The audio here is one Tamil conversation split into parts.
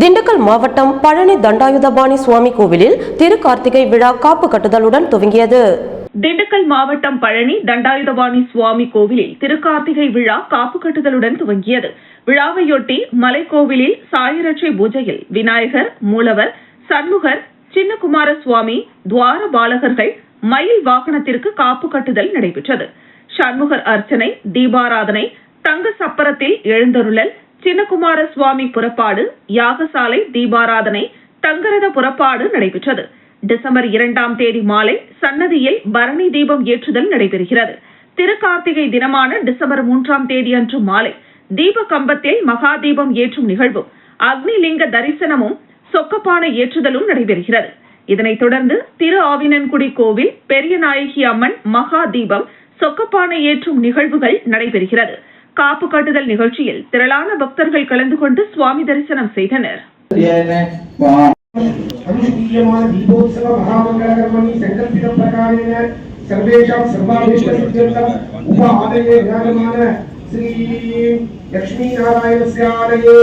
திண்டுக்கல் மாவட்டம் பழனி தண்டாயுதபாணி சுவாமி கோவிலில் திருக்கார்த்திகை விழா காப்பு கட்டுதலுடன் துவங்கியது. திண்டுக்கல் மாவட்டம் பழனி தண்டாயுதபாணி சுவாமி கோவிலில் திருக்கார்த்திகை விழா காப்பு கட்டுதலுடன் துவங்கியது. விழாவையொட்டி மலைக்கோவிலில் சாயிரட்சை பூஜையில் விநாயகர் மூலவர் சண்முகர் சின்னகுமார சுவாமி துவார பாலகர்கள் மயில் வாகனத்திற்கு காப்பு கட்டுதல் நடைபெற்றது. சண்முகர் அர்ச்சனை தீபாராதனை தங்க சப்பரத்தில் எழுந்தருளல் சின்னகுமார சுவாமி புறப்பாடு யாகசாலை தீபாராதனை தங்கரத புறப்பாடு நடைபெற்றது. டிசம்பர் இரண்டாம் தேதி மாலை சன்னதியில் பரணி தீபம் ஏற்றுதல் நடைபெறுகிறது. திருக்கார்த்திகை தினமான டிசம்பர் மூன்றாம் தேதி அன்று மாலை தீப கம்பத்தில் மகா தீபம் ஏற்றும் நிகழ்வும் அக்னிலிங்க தரிசனமும் சொக்கப்பான ஏற்றுதலும் நடைபெறுகிறது. இதனைத் தொடர்ந்து திரு ஆவினன்குடி கோவில் பெரிய நாயகி அம்மன் மகா தீபம் சொக்கப்பானை ஏற்றும் நிகழ்வுகள் நடைபெறுகிறது. காப்பு காட்டுதல் நிகழ்ச்சியில் திரளான பக்தர்கள் கலந்து கொண்டு சுவாமி தரிசனம் செய்தனர். ஸ்ரீ லக்ஷ்மீ நாராயணஸ்யாலயே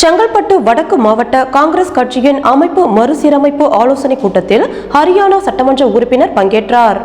செங்கல்பட்டு வடக்கு மாவட்ட காங்கிரஸ் கட்சியின் அமைப்பு மறுசீரமைப்பு ஆலோசனைக் கூட்டத்தில் ஹரியானா சட்டமன்ற உறுப்பினர் பங்கேற்றார்.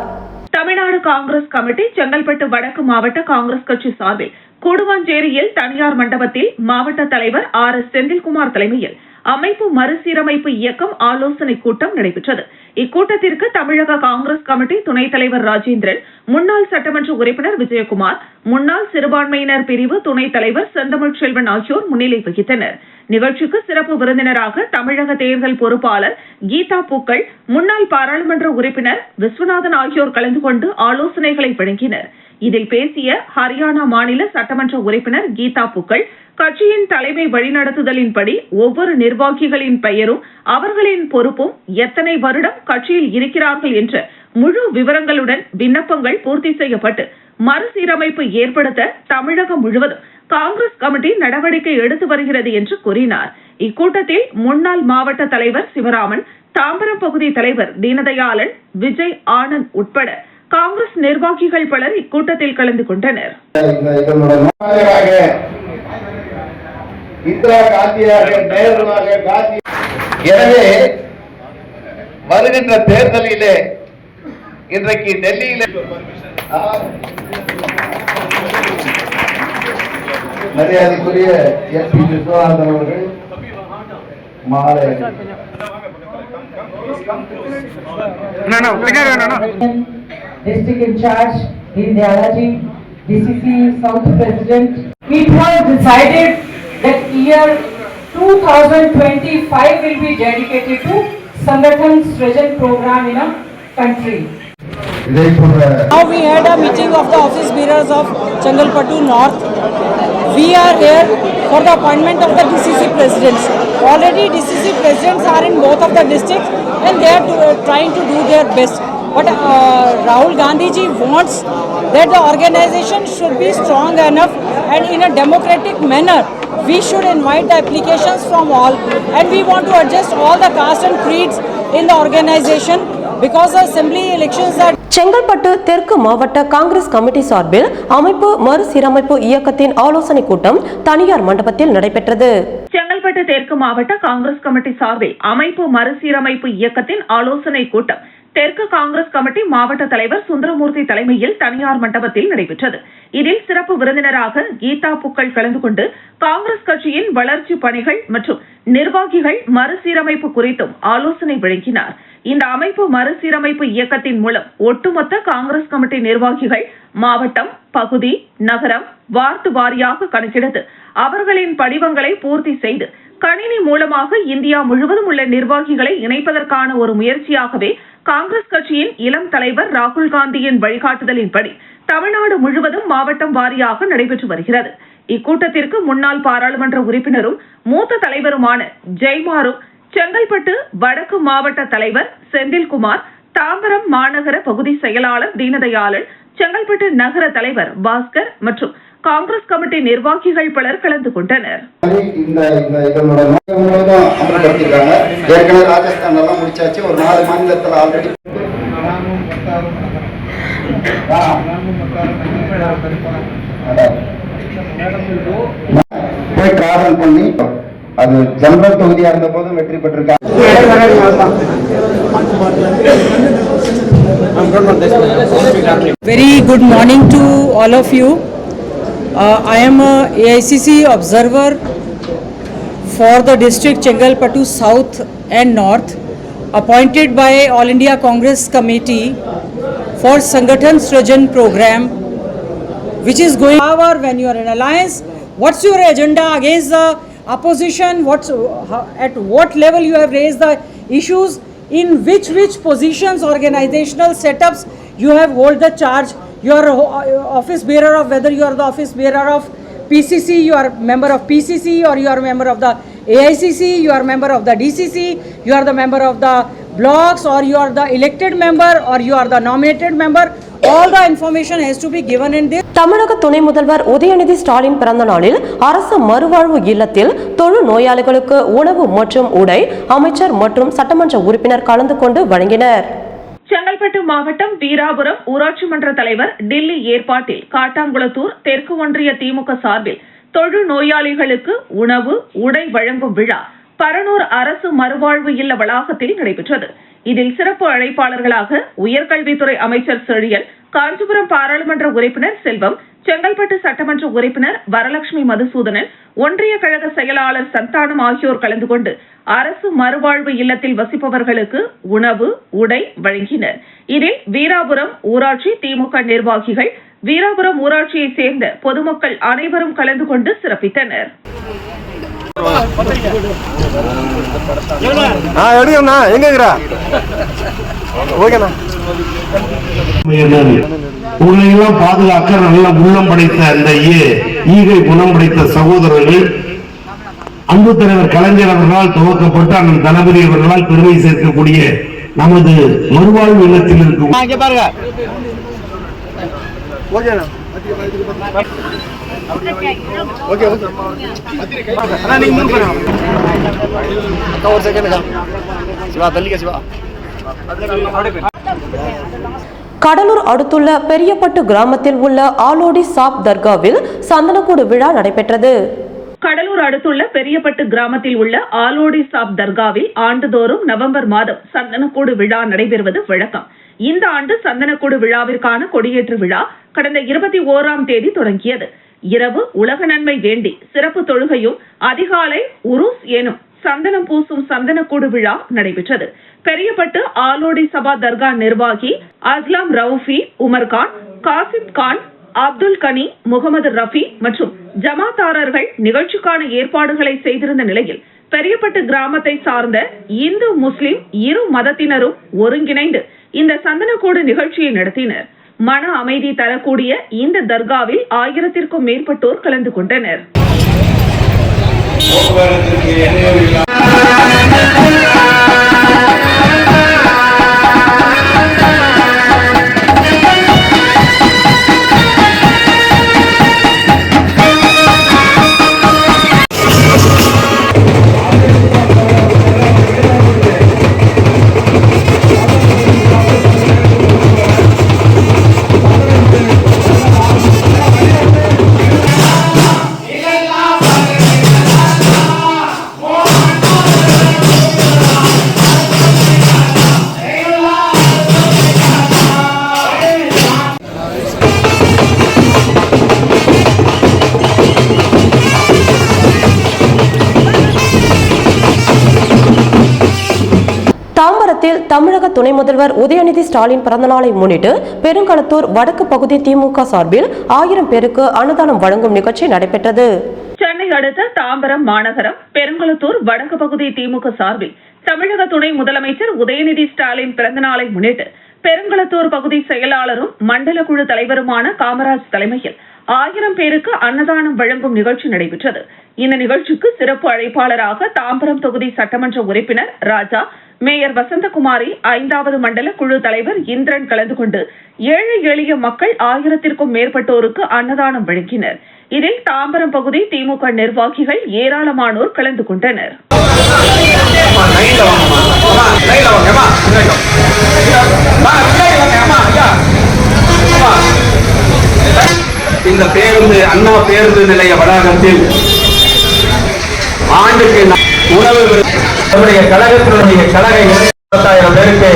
தமிழ்நாடு காங்கிரஸ் கமிட்டி செங்கல்பட்டு வடக்கு மாவட்ட காங்கிரஸ் கட்சி சார்பில் கூடுவாஞ்சேரியில் தனியார் மண்டபத்தில் மாவட்ட தலைவர் ஆர் எஸ் செந்தில்குமார் தலைமையில் அமைப்பு மறுசீரமைப்பு இயக்கம் ஆலோசனைக் கூட்டம் நடைபெற்றது. இக்கூட்டத்திற்கு தமிழக காங்கிரஸ் கமிட்டி துணைத் தலைவர் ராஜேந்திரன் முன்னாள் சட்டமன்ற உறுப்பினர் விஜயகுமார் முன்னாள் சிறுபான்மையினர் பிரிவு துணைத் தலைவர் செந்தமிழ் செல்வன் ஆகியோர் முன்னிலை வகித்தனர். நிகழ்ச்சிக்கு சிறப்பு விருந்தினராக தமிழக தேர்தல் பொறுப்பாளர் கீதா பூக்கள் முன்னாள் பாராளுமன்ற உறுப்பினர் விஸ்வநாதன் ஆகியோர் கலந்து கொண்டு ஆலோசனைகளை வழங்கினர். இதில் பேசிய ஹரியானா மாநில சட்டமன்ற உறுப்பினர் கீதா புக்கள் கட்சியின் தலைமை வழிநடத்துதலின்படி ஒவ்வொரு நிர்வாகிகளின் பெயரும் அவர்களின் பொறுப்பும் எத்தனை வருடம் கட்சியில் இருக்கிறார்கள் என்ற முழு விவரங்களுடன் விண்ணப்பங்கள் பூர்த்தி செய்யப்பட்டு மறுசீரமைப்பு ஏற்படுத்த தமிழகம் முழுவதும் காங்கிரஸ் கமிட்டி நடவடிக்கை எடுத்து வருகிறது என்று கூறினார். இக்கூட்டத்தில் முன்னாள் மாவட்ட தலைவர் சிவராமன் தாம்பரம் பகுதி தலைவர் தீனதயாளன் விஜய் ஆனந்த் உட்பட காங்கிரஸ் நிர்வாகிகள் பலர் இக்கூட்டத்தில் கலந்து கொண்டனர் எனவே வருகின்ற தேர்தலிலே இன்றைக்கு டெல்லியிலே. மரியாதைக்குரிய எஸ் பி விஸ்வநாதன் அவர்கள் மாலை district in charge in Dhyaraji, DCC South President. It was decided that year 2025 will be dedicated to Sangathan Srijan program in a country. Uh, now we had a meeting of the office bearers of Changalpattu North. We are here for the appointment of the DCC presidents. Already DCC presidents are in both of the districts and they are to, uh, trying to do their best. But uh, Rahul Gandhi ji wants that the organization should be strong enough and in a democratic manner. We should invite the applications from all and we want to adjust all the caste and creeds in the organization because the assembly elections are Chengalpattu தெற்கு மாவட்ட காங்கிரஸ் கமிட்டி சார்பில் அமைப்பு மறுசீரமைப்பு இயக்கத்தின் ஆலோசனைக் கூட்டம் தனியார் மண்டபத்தில் நடைபெற்றது செங்கல்பட்டு தெற்கு மாவட்ட காங்கிரஸ் கமிட்டி சார்பில் அமைப்பு மறுசீரமைப்பு இயக்கத்தின் ஆலோசனை கூட்டம் தெற்கு காங்கிரஸ் கமிட்டி மாவட்ட தலைவர் சுந்தரமூர்த்தி தலைமையில் தனியார் மண்டபத்தில் நடைபெற்றது. இதில் சிறப்பு விருந்தினராக கீதா புக்கள் கலந்து கொண்டு காங்கிரஸ் கட்சியின் வளர்ச்சி பணிகள் மற்றும் நிர்வாகிகள் மறுசீரமைப்பு குறித்தும் ஆலோசனை வழங்கினார் இந்த அமைப்பு மறுசீரமைப்பு இயக்கத்தின் மூலம் ஒட்டுமொத்த காங்கிரஸ் கமிட்டி நிர்வாகிகள் மாவட்டம் பகுதி நகரம் வார்டு வாரியாக கணக்கெடுத்து அவர்களின் படிவங்களை பூர்த்தி செய்து கணினி மூலமாக இந்தியா முழுவதும் உள்ள நிர்வாகிகளை இணைப்பதற்கான ஒரு முயற்சியாகவே காங்கிரஸ் கட்சியின் இளம் தலைவர் ராகுல் காந்தியின் வழிகாட்டுதலின்படி தமிழ்நாடு முழுவதும் மாவட்டம் வாரியாக நடைபெற்று வருகிறது. இக்கூட்டத்திற்கு முன்னாள் பாராளுமன்ற உறுப்பினரும் மூத்த தலைவருமான ஜெய்மாரும் செங்கல்பட்டு வடக்கு மாவட்ட தலைவர் செந்தில்குமார் தாம்பரம் மாநகர பகுதி செயலாளர் தீனதயாளன் செங்கல்பட்டு நகர தலைவர் பாஸ்கர் மற்றும் காங்கிரஸ் கமிட்டி நிர்வாகிகள் பலர் கலந்து கொண்டனர். இந்த இந்த இதனோட நோக்கம் முழுவதும் அமல்படுத்திருக்காங்க. ஏற்கனவே ராஜஸ்தான்ல எல்லாம் முடிச்சாச்சு. ஒரு நாலு மாநிலத்தில் ஆல்ரெடி போய் டிராவல் பண்ணி அது ஜனரல் தொகுதியா இருந்த போதும் வெற்றி பெற்றிருக்காங்க. Very good morning to all of you. Uh, I am a AICC observer for the district Chengalpattu South and North, appointed by All India Congress Committee for Sangathan Srajan program, which is going power when you are in alliance. What's your agenda against the opposition? What's at what level you have raised the issues? In which which positions, organizational setups you have hold the charge? You are office bearer of whether you are the office bearer of PCC, you are member of PCC, or you are member of the AICC, you are member of the DCC, you are the member of the blocks, or you are the elected member, or you are the nominated member. All the information has to be given in this. தமிழக துணை முதல்வர் உதயநிதி ஸ்டாலின் பிறந்த நாளில் அரசு மறுவாழ்வு இல்லத்தில் தொழு நோயாளிகளுக்கு உணவு மற்றும் உடை அமைச்சர் மற்றும் சட்டமன்ற உறுப்பினர் கலந்து கொண்டு வழங்கினர் செங்கல்பட்டு மாவட்டம் வீராபுரம் ஊராட்சி மன்ற தலைவர் டில்லி ஏற்பாட்டில் காட்டாங்குளத்தூர் தெற்கு ஒன்றிய திமுக சார்பில் தொழு நோயாளிகளுக்கு உணவு உடை வழங்கும் விழா பரனூர் அரசு மறுவாழ்வு இல்ல வளாகத்தில் நடைபெற்றது. இதில் சிறப்பு அழைப்பாளர்களாக உயர்கல்வித்துறை அமைச்சர் செழியல் காஞ்சிபுரம் பாராளுமன்ற உறுப்பினர் செல்வம் செங்கல்பட்டு சட்டமன்ற உறுப்பினர் வரலட்சுமி மதுசூதனன் ஒன்றிய கழக செயலாளர் சந்தானம் ஆகியோர் கலந்து கொண்டு அரசு மறுவாழ்வு இல்லத்தில் வசிப்பவர்களுக்கு உணவு உடை வழங்கினர். இதில் வீராபுரம் ஊராட்சி திமுக நிர்வாகிகள் வீராபுரம் ஊராட்சியைச் சேர்ந்த பொதுமக்கள் அனைவரும் கலந்து கொண்டு சிறப்பித்தனர். ஆ எடுங்கண்ணா எங்கங்கிறா ஓகேண்ணா உங்களை எல்லாம் பாதுகாக்க நல்ல உள்ளம் படைத்த அந்த ஈகை குணம் படைத்த சகோதரர்கள் அன்பு தலைவர் கலைஞர் அவர்களால் துவக்கப்பட்டு அண்ணன் தளபதி அவர்களால் பெருமை சேர்க்கக்கூடிய நமது மறுவாழ்வு இல்லத்தில் இருக்கும் ஓகே ஓகே அண்ணா நீங்க அக்கா ஒரு செகண்ட் சிவா தள்ளிக்க சிவா. கடலூர் அடுத்துள்ள பெரியப்பட்டு கிராமத்தில் உள்ள ஆலோடி சாப் தர்காவில் சந்தனக்கூடு விழா நடைபெற்றது. கடலூர் அடுத்துள்ள பெரியப்பட்டு கிராமத்தில் உள்ள ஆலோடி சாப் தர்காவில் ஆண்டுதோறும் நவம்பர் மாதம் சந்தனக்கூடு விழா நடைபெறுவது வழக்கம். இந்த ஆண்டு சந்தனக்கூடு விழாவிற்கான கொடியேற்று விழா கடந்த இருபத்தி ஓராம் தேதி தொடங்கியது. இரவு உலக நன்மை வேண்டி சிறப்பு தொழுகையும் அதிகாலை உருஸ் எனும் சந்தனம் பூசும் சந்தனக்கூடு விழா நடைபெற்றது. பெரியப்பட்டு ஆலோடி சபா தர்கா நிர்வாகி அஸ்லாம் ரவுஃபி உமர்கான் காசிம் கான் அப்துல் கனி முகமது ரஃபி மற்றும் ஜமாத்தாரர்கள் நிகழ்ச்சிக்கான ஏற்பாடுகளை செய்திருந்த நிலையில் பெரியப்பட்டு கிராமத்தை சார்ந்த இந்து முஸ்லிம் இரு மதத்தினரும் ஒருங்கிணைந்து இந்த சந்தனக்கூடு நிகழ்ச்சியை நடத்தினர். மன அமைதி தரக்கூடிய இந்த தர்காவில் ஆயிரத்திற்கும் மேற்பட்டோர் கலந்து கொண்டனர். துணை முதல்வர் உதயநிதி ஸ்டாலின் பிறந்தநாளை முன்னிட்டு பெருங்களத்தூர் வடக்கு பகுதி திமுக சார்பில் ஆயிரம் பேருக்கு அன்னதானம் வழங்கும் நிகழ்ச்சி நடைபெற்றது. சென்னை அடுத்த தாம்பரம் மாநகரம் பெருங்குளத்தூர் வடக்கு பகுதி திமுக சார்பில் தமிழக துணை முதலமைச்சர் உதயநிதி ஸ்டாலின் பிறந்தநாளை முன்னிட்டு பெருங்குளத்தூர் பகுதி செயலாளரும் மண்டல குழு தலைவருமான காமராஜ் தலைமையில் ஆயிரம் பேருக்கு அன்னதானம் வழங்கும் நிகழ்ச்சி நடைபெற்றது. இந்த நிகழ்ச்சிக்கு சிறப்பு அழைப்பாளராக தாம்பரம் தொகுதி சட்டமன்ற உறுப்பினர் ராஜா மேயர் வசந்தகுமாரி ஐந்தாவது மண்டல குழு தலைவர் இந்திரன் கலந்து கொண்டு ஏழை எளிய மக்கள் ஆயிரத்திற்கும் மேற்பட்டோருக்கு அன்னதானம் வழங்கினர். இதில் தாம்பரம் பகுதி திமுக நிர்வாகிகள் ஏராளமானோர் கலந்து கொண்டனர். இந்த பேருந்து அண்ணா பேருந்து நிலைய வளாகத்தில் ஆண்டுக்கு உணவு நம்முடைய கழகத்தினுடைய கழக இருபத்தாயிரம் பேருக்கு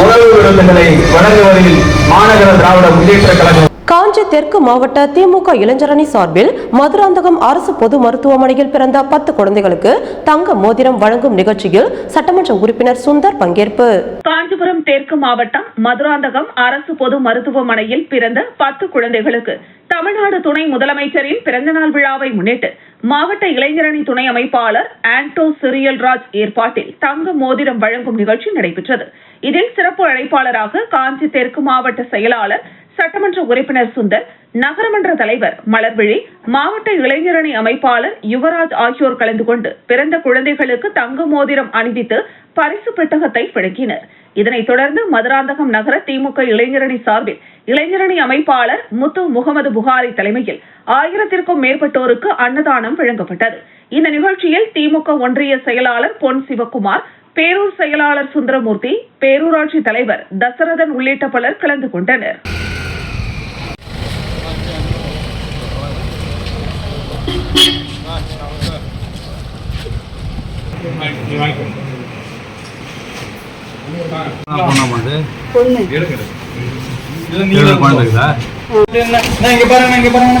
உணவு விருந்துகளை வழங்குவதில் மாநகர திராவிட முன்னேற்ற கழகம் காஞ்சி தெற்கு மாவட்ட திமுக இளைஞரணி சார்பில் மதுராந்தகம் அரசு பொது மருத்துவமனையில் பிறந்த பத்து குழந்தைகளுக்கு தங்க மோதிரம் வழங்கும் நிகழ்ச்சியில் சட்டமன்ற உறுப்பினர் சுந்தர் பங்கேற்பு. காஞ்சிபுரம் தெற்கு மாவட்டம் மதுராந்தகம் அரசு பொது மருத்துவமனையில் பிறந்த பத்து குழந்தைகளுக்கு தமிழ்நாடு துணை முதலமைச்சரின் பிறந்தநாள் விழாவை முன்னிட்டு மாவட்ட இளைஞரணி துணை அமைப்பாளர் ஆண்டோ சிரியல்ராஜ் ஏற்பாட்டில் தங்க மோதிரம் வழங்கும் நிகழ்ச்சி நடைபெற்றது. இதில் சிறப்பு அழைப்பாளராக காஞ்சி தெற்கு மாவட்ட செயலாளர் சட்டமன்ற உறுப்பினர் சுந்தர் நகரமன்ற தலைவர் மலர்விழி மாவட்ட இளைஞரணி அமைப்பாளர் யுவராஜ் ஆகியோர் கலந்து கொண்டு பிறந்த குழந்தைகளுக்கு தங்க மோதிரம் அணிவித்து பரிசு பெட்டகத்தை வழங்கினர் இதனைத் தொடர்ந்து மதுராந்தகம் நகர திமுக இளைஞரணி சார்பில் இளைஞரணி அமைப்பாளர் முத்து முகமது புகாரி தலைமையில் ஆயிரத்திற்கும் மேற்பட்டோருக்கு அன்னதானம் வழங்கப்பட்டது. இந்த நிகழ்ச்சியில் திமுக ஒன்றிய செயலாளர் பொன் சிவக்குமார் பேரூர் செயலாளர் சுந்தரமூர்த்தி பேரூராட்சி தலைவர் தசரதன் உள்ளிட்ட பலர் கலந்து கொண்டனர். இங்க பாருங்க இங்க பாருங்க.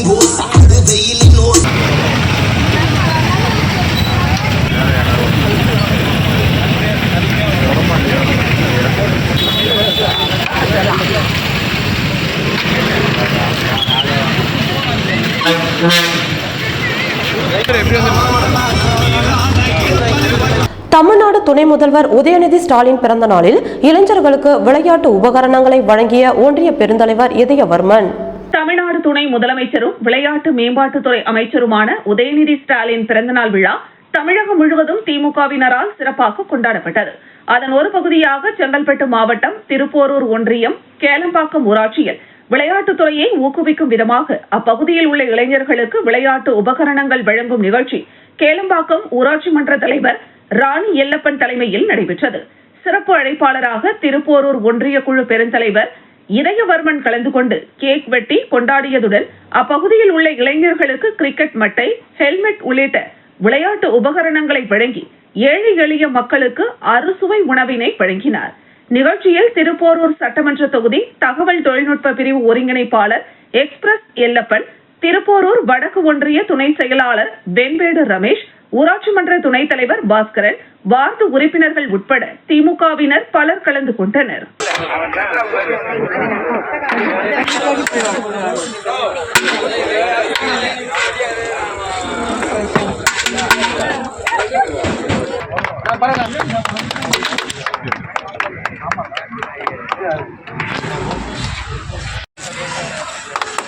துணை முதல்வர் உதயநிதி ஸ்டாலின் பிறந்த நாளில் இளைஞர்களுக்கு விளையாட்டு உபகரணங்களை வழங்கிய ஒன்றிய பெருந்தலைவர் இதயவர்மன். தமிழ்நாடு துணை முதலமைச்சரும் விளையாட்டு மேம்பாட்டுத்துறை அமைச்சருமான உதயநிதி ஸ்டாலின் பிறந்தநாள் விழா தமிழகம் முழுவதும் திமுகவினரால் சிறப்பாக கொண்டாடப்பட்டது. அதன் ஒரு பகுதியாக செங்கல்பட்டு மாவட்டம் திருப்போரூர் ஒன்றியம் கேளம்பாக்கம் ஊராட்சியில் விளையாட்டுத்துறையை ஊக்குவிக்கும் விதமாக அப்பகுதியில் உள்ள இளைஞர்களுக்கு விளையாட்டு உபகரணங்கள் வழங்கும் நிகழ்ச்சி கேளம்பாக்கம் ஊராட்சி மன்ற தலைவர் ராணி எல்லப்பன் தலைமையில் நடைபெற்றது. சிறப்பு அழைப்பாளராக திருப்போரூர் ஒன்றிய குழு பெருந்தலைவர் இதயவர்மன் கலந்து கொண்டு கேக் வெட்டி கொண்டாடியதுடன் அப்பகுதியில் உள்ள இளைஞர்களுக்கு கிரிக்கெட் மட்டை ஹெல்மெட் உள்ளிட்ட விளையாட்டு உபகரணங்களை வழங்கி ஏழை எளிய மக்களுக்கு அறுசுவை உணவினை வழங்கினார். நிகழ்ச்சியில் திருப்போரூர் சட்டமன்ற தொகுதி தகவல் தொழில்நுட்ப பிரிவு ஒருங்கிணைப்பாளர் எக்ஸ்பிரஸ் எல்லப்பன் திருப்போரூர் வடக்கு ஒன்றிய துணை செயலாளர் வெண்பேடு ரமேஷ் ஊராட்சி மன்ற துணைத் தலைவர் பாஸ்கரன் வார்டு உறுப்பினர்கள் உட்பட திமுகவினர் பலர் கலந்து கொண்டனர்.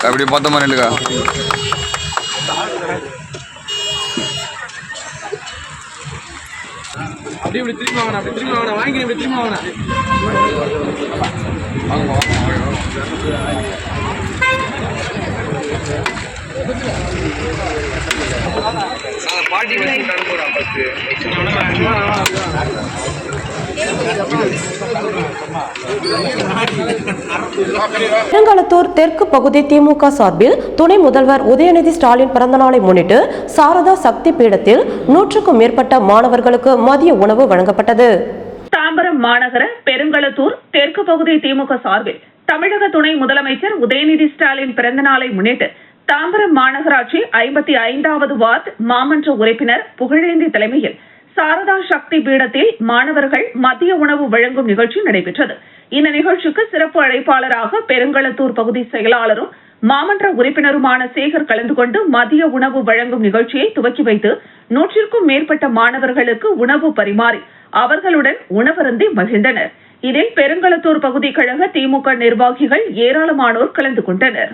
அப்படி பார்த்தோமா நில்லுக்கா? அப்படி இப்படி திரும்பி வாங்கண்ணா அப்படி திரும்பி வாங்கண்ணா வாங்கி இப்படி திரும்பி வாங்கண்ணா. பெருங்களத்தூர் தெற்கு பகுதி திமுக சார்பில் துணை முதல்வர் உதயநிதி ஸ்டாலின் பிறந்தநாளை முன்னிட்டு சாரதா சக்தி பீடத்தில் நூற்றுக்கும் மேற்பட்ட மாணவர்களுக்கு மதிய உணவு வழங்கப்பட்டது. தாம்பரம் மாநகர பெருங்களத்தூர் தெற்கு பகுதி திமுக சார்பில் தமிழக துணை முதலமைச்சர் உதயநிதி ஸ்டாலின் பிறந்தநாளை முன்னிட்டு தாம்பரம் மாநகராட்சி ஐம்பத்தி ஐந்தாவது வார்டு மாமன்ற உறுப்பினர் புகழேந்தி தலைமையில் சாரதா சக்தி பீடத்தில் மாணவர்கள் மதிய உணவு வழங்கும் நிகழ்ச்சி நடைபெற்றது. இந்த நிகழ்ச்சிக்கு சிறப்பு அழைப்பாளராக பெருங்களத்தூர் பகுதி செயலாளரும் மாமன்ற உறுப்பினருமான சேகர் கலந்து கொண்டு மதிய உணவு வழங்கும் நிகழ்ச்சியை துவக்கி வைத்து நூற்றிற்கும் மேற்பட்ட மாணவர்களுக்கு உணவு பரிமாறி அவர்களுடன் உணவருந்தி மகிழ்ந்தனர். இதில் பெருங்களத்தூர் பகுதி கழக திமுக நிர்வாகிகள் ஏராளமானோர் கலந்து கொண்டனர்.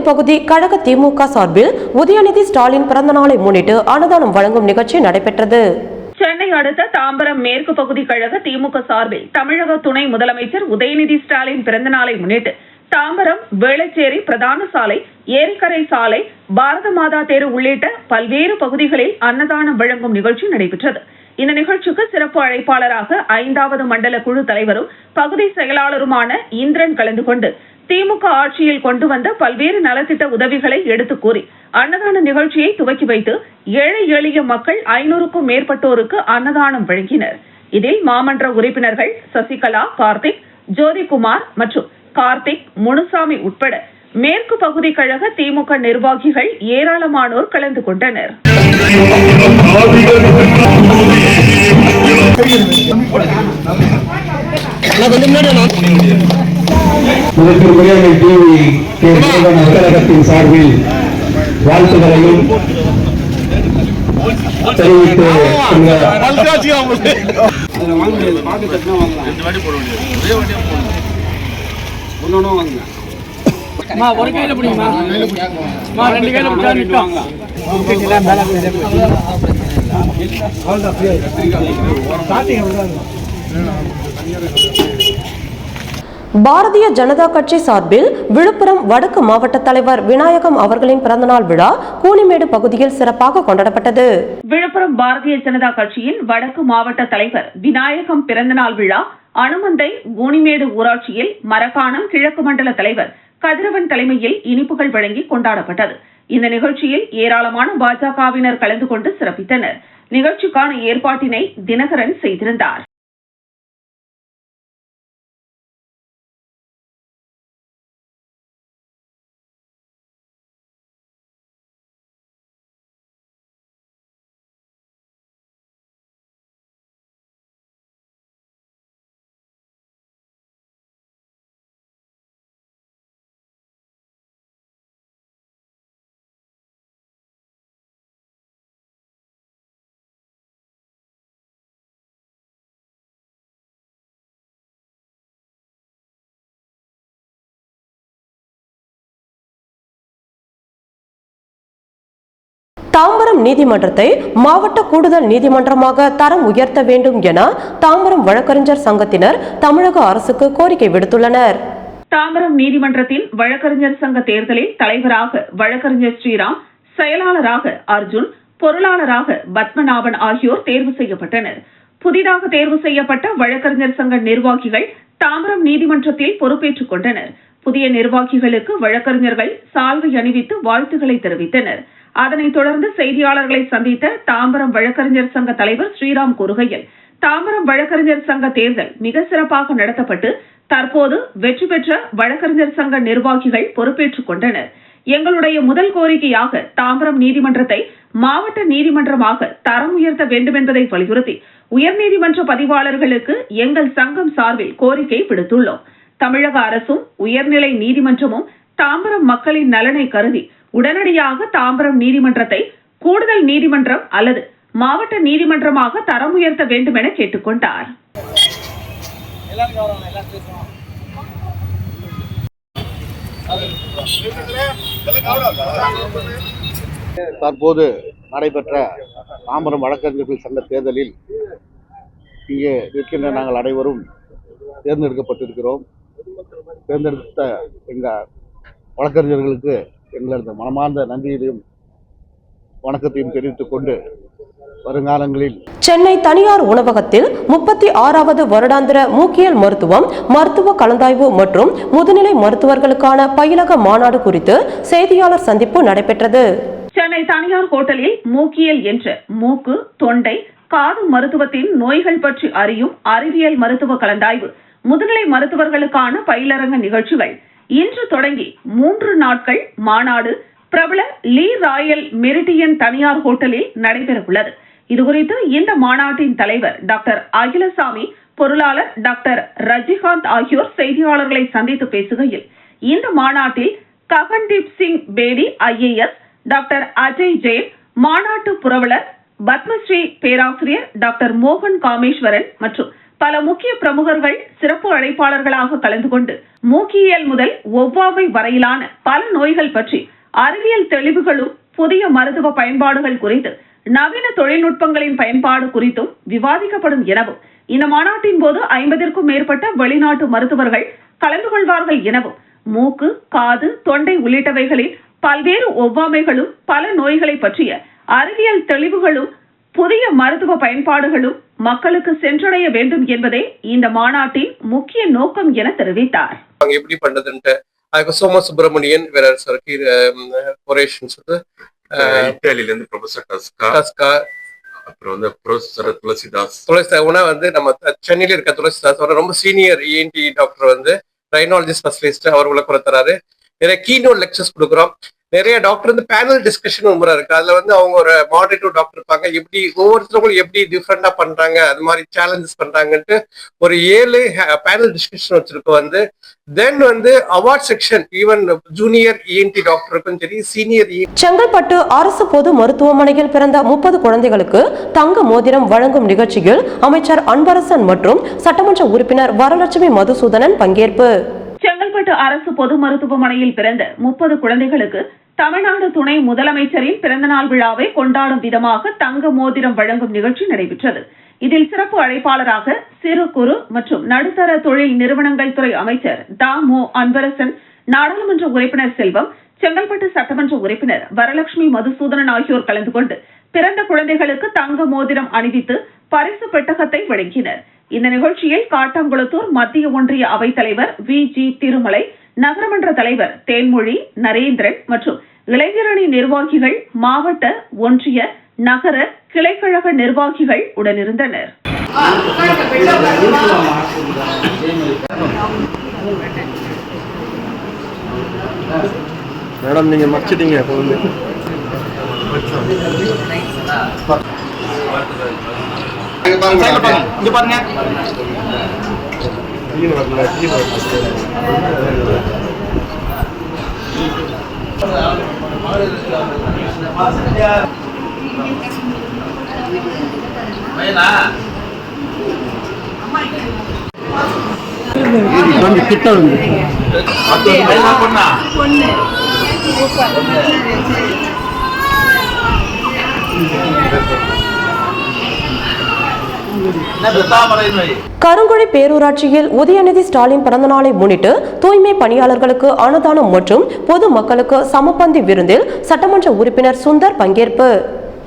மேற்கு பகுதி கழக திமுக சார்பில் உதயநிதி ஸ்டாலின் பிறந்த நாளை முன்னிட்டு அன்னதானம் வழங்கும் நிகழ்ச்சி நடைபெற்றது. சென்னை அடுத்த தாம்பரம் மேற்கு பகுதி கழக திமுக சார்பில் தமிழக துணை முதலமைச்சர் உதயநிதி ஸ்டாலின் பிறந்த நாளை முன்னிட்டு தாம்பரம் வேளச்சேரி பிரதான சாலை ஏரிக்கரை சாலை பாரத மாதா தேரு உள்ளிட்ட பல்வேறு பகுதிகளில் அன்னதானம் வழங்கும் நிகழ்ச்சி நடைபெற்றது. இந்த நிகழ்ச்சிக்கு சிறப்பு அழைப்பாளராக ஐந்தாவது மண்டல குழு தலைவரும் பகுதி செயலாளருமான இந்திரன் கலந்து கொண்டு திமுக ஆட்சியில் கொண்டு வந்த பல்வேறு நலத்திட்ட உதவிகளை எடுத்துக் கூறி அன்னதான நிகழ்ச்சியை துவக்கி வைத்து ஏழை எளிய மக்கள் ஐநூறுக்கும் மேற்பட்டோருக்கு அன்னதானம் வழங்கினர். இதில் மாமன்ற உறுப்பினர்கள் சசிகலா கார்த்திக் ஜோதிகுமார் மற்றும் கார்த்திக் முனுசாமி உட்பட மேற்கு பகுதி கழக திமுக நிர்வாகிகள் ஏராளமானோர் கலந்து கொண்டனர். இதற்கு முறையாக டிவி கே. அலுவலகத்தின் சார்பில் வாழ்த்துக்களையும் தெரிவித்து ஒரு கையில பிடிக்குமா ரெண்டு கையில பிடிச்சா நிற்கும் பாரதிய ஜனதா கட்சி சார்பில் விழுப்புரம் வடக்கு மாவட்ட தலைவர் விநாயகம் அவர்களின் பிறந்தநாள் விழா கூனிமேடு பகுதியில் சிறப்பாக கொண்டாடப்பட்டது. விழுப்புரம் பாரதிய ஜனதா கட்சியின் வடக்கு மாவட்ட தலைவர் விநாயகம் பிறந்தநாள் விழா அனுமந்தை கூனிமேடு ஊராட்சியில் மரக்காணம் கிழக்கு மண்டல தலைவர் கதிரவன் தலைமையில் இனிப்புகள் வழங்கி கொண்டாடப்பட்டது. இந்த நிகழ்ச்சியில் ஏராளமான பாஜகவினர் கலந்து கொண்டு சிறப்பித்தனர். நிகழ்ச்சிக்கான ஏற்பாட்டினை தினகரன் செய்திருந்தார். தாம்பரம் நீதிமன்றத்தை மாவட்ட கூடுதல் நீதிமன்றமாக தரம் உயர்த்த வேண்டும் என தாம்பரம் வழக்கறிஞர் சங்கத்தினர் தமிழக அரசுக்கு கோரிக்கை விடுத்துள்ளனர். தாம்பரம் நீதிமன்றத்தின் வழக்கறிஞர் சங்க தேர்தலில் தலைவராக வழக்கறிஞர் ஸ்ரீராம் செயலாளராக அர்ஜுன் பொருளாளராக பத்மநாபன் ஆகியோர் தேர்வு செய்யப்பட்டனர். புதிதாக தேர்வு செய்யப்பட்ட வழக்கறிஞர் சங்க நிர்வாகிகள் தாம்பரம் நீதிமன்றத்தில் பொறுப்பேற்றுக் கொண்டனர். புதிய நிர்வாகிகளுக்கு வழக்கறிஞர்கள் சால்வை அணிவித்து வாழ்த்துக்களை தெரிவித்தனர். அதனைத் தொடர்ந்து செய்தியாளர்களை சந்தித்த தாம்பரம் வழக்கறிஞர் சங்க தலைவர் ஸ்ரீராம் கூறுகையில் தாம்பரம் வழக்கறிஞர் சங்க தேர்தல் மிக சிறப்பாக நடத்தப்பட்டு தற்போது வெற்றி பெற்ற வழக்கறிஞர் சங்க நிர்வாகிகள் பொறுப்பேற்றுக் கொண்டனர். எங்களுடைய முதல் கோரிக்கையாக தாம்பரம் நீதிமன்றத்தை மாவட்ட நீதிமன்றமாக தரம் உயர்த்த வேண்டுமென்பதை வலியுறுத்தி உயர்நீதிமன்ற பதிவாளர்களுக்கு எங்கள் சங்கம் சார்பில் கோரிக்கை விடுத்துள்ளோம். தமிழக அரசும் உயர்நிலை நீதிமன்றமும் தாம்பரம் மக்களின் நலனை கருதி உடனடியாக தாம்பரம் நீதிமன்றத்தை கூடுதல் நீதிமன்றம் அல்லது மாவட்ட நீதிமன்றமாக தரம் உயர்த்த வேண்டும் என கேட்டுக்கொண்டார். தற்போது நடைபெற்ற தாம்பரம் வழக்கறிஞர்கள் சங்க தேர்தலில் இங்கே இருக்கின்ற நாங்கள் அனைவரும் தேர்ந்தெடுக்கப்பட்டிருக்கிறோம். தேர்ந்தெடுத்த எங்கள் வழக்கறிஞர்களுக்கு எங்களது மனமார்ந்த நன்றியையும் வணக்கத்தையும் தெரிவித்துக் கொண்டு வருங்காலங்களில் சென்னை தனியார் உணவகத்தில் முப்பத்தி ஆறாவது வருடாந்திர மூக்கியல் மருத்துவம் மருத்துவ கலந்தாய்வு மற்றும் முதுநிலை மருத்துவர்களுக்கான பயிலக மாநாடு குறித்து செய்தியாளர் சந்திப்பு நடைபெற்றது. சென்னை தனியார் ஹோட்டலில் மூக்கியல் என்ற மூக்கு தொண்டை காது மருத்துவத்தின் நோய்கள் பற்றி அறியும் அறிவியல் மருத்துவ கலந்தாய்வு முதுநிலை மருத்துவர்களுக்கான பயிலரங்க நிகழ்ச்சிகள் இன்று தொடங்கி மூன்று நாட்கள் மாநாடு பிரபல லீ ராயல் மெரிடியன் தனியார் ஹோட்டலில் நடைபெறவுள்ளது. இதுகுறித்து இந்த மாநாட்டின் தலைவர் டாக்டர் அகிலசாமி பொருளாளர் டாக்டர் ரஜிகாந்த் ஆகியோர் செய்தியாளர்களை சந்தித்து பேசுகையில் இந்த மாநாட்டில் ககன்தீப் சிங் பேடி ஐஏஎஸ் டாக்டர் அஜய் ஜெயின் மாநாட்டு புரவலர் பத்மஸ்ரீ பேராசிரியர் டாக்டர் மோகன் காமேஸ்வரன் மற்றும் பல முக்கிய பிரமுகர்கள் சிறப்பு அழைப்பாளர்களாக கலந்து கொண்டு மூக்கியல் முதல் ஒவ்வாமை வரையிலான பல நோய்கள் பற்றி அறிவியல் தெளிவுகளும் புதிய மருத்துவ பயன்பாடுகள் குறித்து நவீன தொழில்நுட்பங்களின் பயன்பாடு குறித்தும் விவாதிக்கப்படும் எனவும் இந்த மாநாட்டின் போது ஐம்பதிற்கும் மேற்பட்ட வெளிநாட்டு மருத்துவர்கள் கலந்து கொள்வார்கள் எனவும் மூக்கு காது தொண்டை உள்ளிட்டவைகளில் பல்வேறு ஒவ்வாமைகளும் பல நோய்களை பற்றிய அறிவியல் தெளிவுகளும் புதிய மருத்துவ பயன்பாடுகளும் மக்களுக்கு சென்றடைய வேண்டும் என்பதே இந்த மாநாட்டின் முக்கிய நோக்கம் என தெரிவித்தார். எப்படி பண்றதுன்ட்டு அதுக்கு சோம சுப்பிரமணியன் வேற சர்க்கி கொரேஷன் சொல்லிட்டு இத்தாலியில இருந்து ப்ரொஃபசர் டஸ்கா டஸ்கா அப்புறம் வந்து ப்ரொஃபசர் துளசிதாஸ். துளசி உணவு வந்து நம்ம சென்னையில இருக்க துளசிதாஸ் அவர் ரொம்ப சீனியர் இஎன்டி டாக்டர் வந்து ரைனாலஜி ஸ்பெஷலிஸ்ட் அவர் உள்ள கொடுத்துறாரு நிறைய கீனோட் லெக்சர்ஸ் கொடுக்குறோம். நிறைய டாக்டர் வந்து பேனல் டிஸ்கஷன் முறை இருக்கு. அதுல வந்து அவங்க ஒரு மாடரேட்டிவ் டாக்டர் இருப்பாங்க. எப்படி ஒவ்வொருத்தவங்களும் எப்படி டிஃப்ரெண்டா பண்றாங்க அது மாதிரி சேலஞ்சஸ் பண்றாங்கன்ட்டு ஒரு ஏழு பேனல் டிஸ்கஷன் வச்சிருக்கோம் வந்து. தென் வந்து award section even junior ENT டாக்டருக்கும் சரி சீனியர் செங்கல்பட்டு அரசு பொது மருத்துவமனையில் பிறந்த முப்பது குழந்தைகளுக்கு தங்க மோதிரம் வழங்கும் நிகழ்ச்சியில் அமைச்சர் அன்பரசன் மற்றும் சட்டமன்ற உறுப்பினர் வரலட்சுமி மதுசூதனன் பங்கேற்பு. செங்கல்பட்டு அரசு பொது மருத்துவமனையில் பிறந்த முப்பது குழந்தைகளுக்கு தமிழ்நாடு துணை முதலமைச்சரின் பிறந்தநாள் விழாவை கொண்டாடும் விதமாக தங்க மோதிரம் வழங்கும் நிகழ்ச்சி நடைபெற்றது. இதில் சிறப்பு அழைப்பாளராக சிறு குறு மற்றும் நடுத்தர தொழில் நிறுவனங்கள் துறை அமைச்சர் தா. மு. அன்பரசன் நாடாளுமன்ற உறுப்பினர் செல்வம் செங்கல்பட்டு சட்டமன்ற உறுப்பினர் வரலட்சுமி மதுசூதனன் ஆகியோர் கலந்து கொண்டு பிறந்த குழந்தைகளுக்கு தங்க மோதிரம் அணிவித்து பரிசு பெட்டகத்தை வழங்கினர். இந்த நிகழ்ச்சியில் காட்டாங்குளத்தூர் மத்திய ஒன்றிய அவைத்தலைவர் வி. ஜி. திருமலை நகரமன்ற தலைவர் தேன்மொழி நரேந்திரன் மற்றும் இளைஞரணி நிர்வாகிகள் மாவட்ட ஒன்றிய நகர கிளைக்கழக நிர்வாகிகள் உடனிருந்தனர். மேடம் நீங்க மறைச்சிட்டீங்க இங்க பாருங்க. கொஞ்சம் கிட்ட வந்து கருங்குழி பேரூராட்சியில் உதயநிதி ஸ்டாலின் பிறந்தநாளை முன்னிட்டு தூய்மை பணியாளர்களுக்கு அன்னதானம் மற்றும் பொது மக்களுக்கு சமபந்தி விருந்தில் சட்டமன்ற உறுப்பினர் சுந்தர் பங்கேற்பு.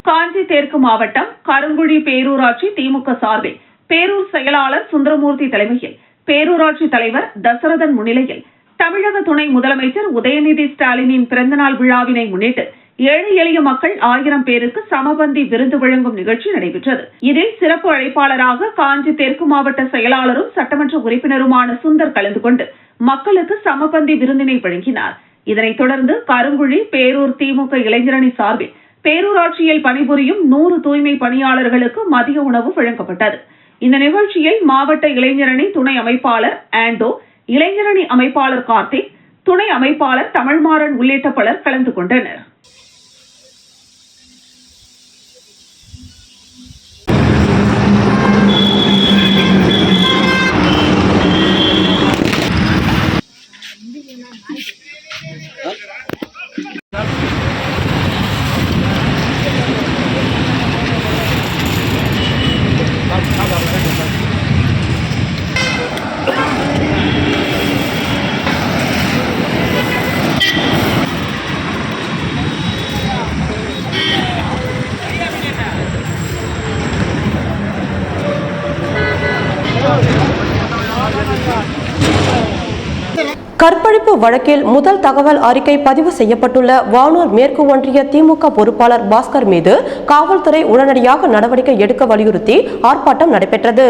காஞ்சி தெற்கு மாவட்டம் கருங்குழி பேரூராட்சி திமுக சார்பில் பேரூர் செயலாளர் சுந்தரமூர்த்தி தலைமையில் பேரூராட்சி தலைவர் தசரதன் முன்னிலையில் தமிழக துணை முதலமைச்சர் உதயநிதி ஸ்டாலினின் பிறந்தநாள் விழாவினை முன்னிட்டு ஏழை எளிய மக்கள் ஆயிரம் பேருக்கு சமபந்தி விருது வழங்கும் நிகழ்ச்சி நடைபெற்றது. இதில் சிறப்பு அழைப்பாளராக காஞ்சி தெற்கு மாவட்ட செயலாளரும் சட்டமன்ற உறுப்பினருமான சுந்தர் கலந்து கொண்டு மக்களுக்கு சமபந்தி விருந்தினை வழங்கினார். இதனைத் தொடர்ந்து கருங்குழி பேரூர் திமுக இளைஞரணி சார்பில் பேரூராட்சியில் பணிபுரியும் நூறு தூய்மை பணியாளர்களுக்கு மதிய உணவு வழங்கப்பட்டது. இந்த நிகழ்ச்சியில் மாவட்ட இளைஞரணி துணை அமைப்பாளர் ஆண்டோ இளைஞரணி அமைப்பாளர் கார்த்திக் துணை அமைப்பாளர் தமிழ்மாறன் உள்ளிட்ட பலர் கலந்து கொண்டனர். கற்பழிப்பு வழக்கில் முதல் தகவல் அறிக்கை பதிவு செய்யப்பட்டுள்ள வானூர் மேற்கு ஒன்றிய திமுக பொறுப்பாளர் பாஸ்கர் மீது காவல்துறை உடனடியாக நடவடிக்கை எடுக்க வலியுறுத்தி ஆர்ப்பாட்டம் நடைபெற்றது.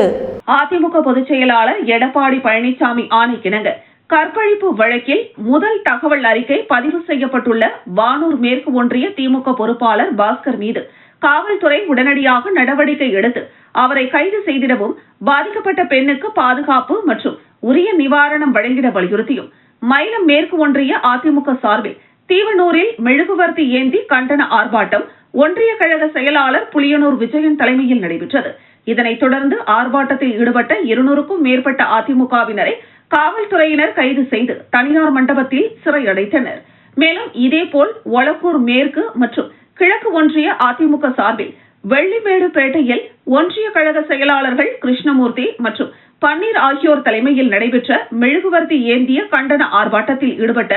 அதிமுக பொதுச் செயலாளர் எடப்பாடி பழனிசாமி ஆணைக்கிணங்க. கற்பழிப்பு வழக்கில் முதல் தகவல் அறிக்கை பதிவு செய்யப்பட்டுள்ள வானூர் மேற்கு ஒன்றிய திமுக பொறுப்பாளர் பாஸ்கர் மீது காவல்துறை உடனடியாக நடவடிக்கை எடுத்து அவரை கைது செய்திடவும் பாதிக்கப்பட்ட பெண்ணுக்கு பாதுகாப்பு மற்றும் உரிய நிவாரணம் வழங்கிட வலியுறுத்தியும் மயிலம் மேற்கு ஒன்றிய அதிமுக சார்பில் தீவனூரில் மெழுகுவர்த்தி ஏந்தி கண்டன ஆர்ப்பாட்டம் ஒன்றிய கழக செயலாளர் புலியனூர் விஜயன் தலைமையில் நடைபெற்றது. இதனைத் தொடர்ந்து ஆர்ப்பாட்டத்தில் ஈடுபட்ட இருநூறுக்கும் மேற்பட்ட அதிமுகவினரை காவல்துறையினர் கைது செய்து தனியார் மண்டபத்தில் சிறையடைத்தனர். மேலும் இதேபோல் ஒலக்கூர் மேற்கு மற்றும் கிழக்கு ஒன்றிய அதிமுக சார்பில் வெள்ளிமேடு பேட்டையில் ஒன்றிய கழக செயலாளர்கள் கிருஷ்ணமூர்த்தி மற்றும் பன்னீர் ஆகியோர் தலைமையில் நடைபெற்ற மெழுகுவர்த்தி ஏந்திய கண்டன ஆர்ப்பாட்டத்தில் ஈடுபட்ட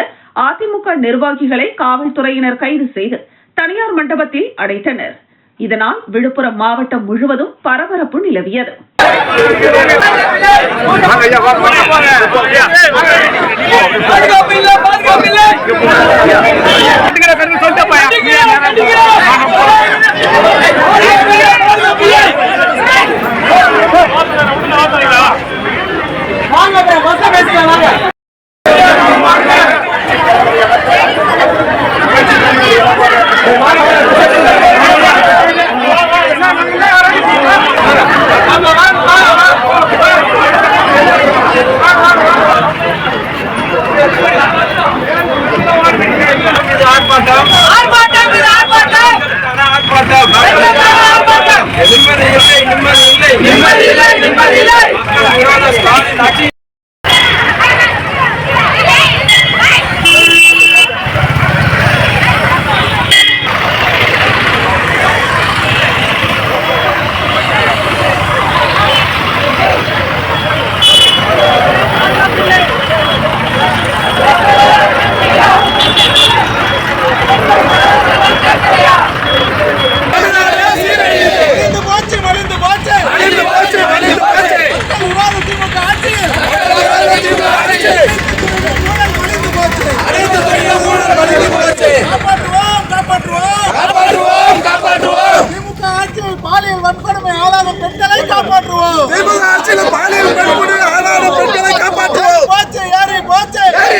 அதிமுக நிர்வாகிகளை காவல்துறையினர் கைது செய்து தனியார் மண்டபத்தில் அடைத்தனர். இதனால் விழுப்புரம் மாவட்டம் முழுவதும் பரபரப்பு நிலவியது. आर पाटा आर पाटा आर पाटा आर पाटा